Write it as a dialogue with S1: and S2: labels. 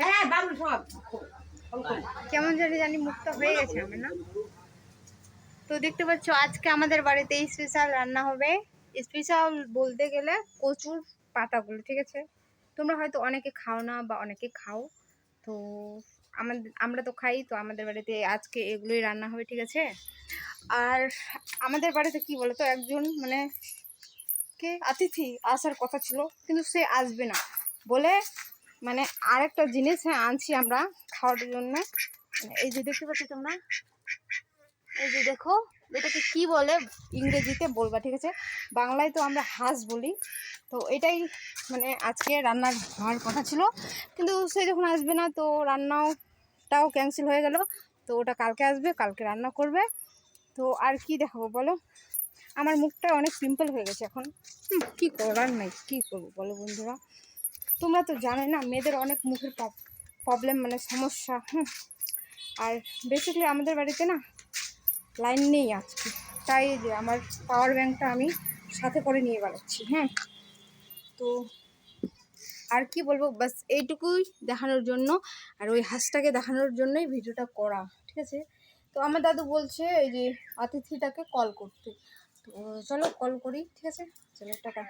S1: হ্যাঁ
S2: কেমন জানি জানি মুখটা হয়ে গেছে আমার না। তো দেখতে পাচ্ছ, আজকে আমাদের বাড়িতে স্পেশাল রান্না হবে। স্পেশাল বলতে গেলে কচুর পাতাগুলো, ঠিক আছে? তোমরা হয়তো অনেকে খাও না বা অনেকে খাও। তো আমাদের আমরা তো খাই, তো আমাদের বাড়িতে আজকে এগুলোই রান্না হবে, ঠিক আছে? আর আমাদের বাড়িতে কি বলো তো একজন মানে কে? অতিথি আসার কথা ছিল, কিন্তু সে আসবে না। বলে মানে আরেকটা জিনিস হ্যাঁ আনছি আমরা খাওয়ার জন্য। এই যে দেখতে পাচ্ছ তোমরা? এই যে দেখো, এটাকে কি বলে? ইংরেজিতে বলবা, ঠিক আছে? বাংলায় তো আমরা হাঁস বলি। তো এটাই মানে আজকে রান্নার হওয়ার কথা ছিল। কিন্তু সে যখন আসবে না, তো রান্নাটাও ক্যান্সেল হয়ে গেল। তো ওটা কালকে আসবে, কালকে রান্না করবে। তো আর কি দেখাবো বলো? আমার মুখটা অনেক সিম্পল হয়ে গেছে এখন। কি করার নাই, কি করব বলো বন্ধুরা? তোমরা তো জানো না, মেয়েদের অনেক মুখের প্রবলেম মানে সমস্যা, হুম। আর বেসিক্যালি আমাদের বাড়িতে না লাইন নেই আজকে। তাই যে আমার পাওয়ার ব্যাংকটা আমি সাথে করে নিয়ে বেড়াচ্ছি হ্যাঁ। তো আর কি বলব, বাস এইটুকুই দেখানোর জন্য। আর ওই হাঁসটাকে দেখানোর জন্যই ভিডিওটা করা, ঠিক আছে? তো আমার দাদু বলছে এই যে অতিথিটাকে কল করতে। তো চলো কল করি, ঠিক আছে? চলো, টাটা।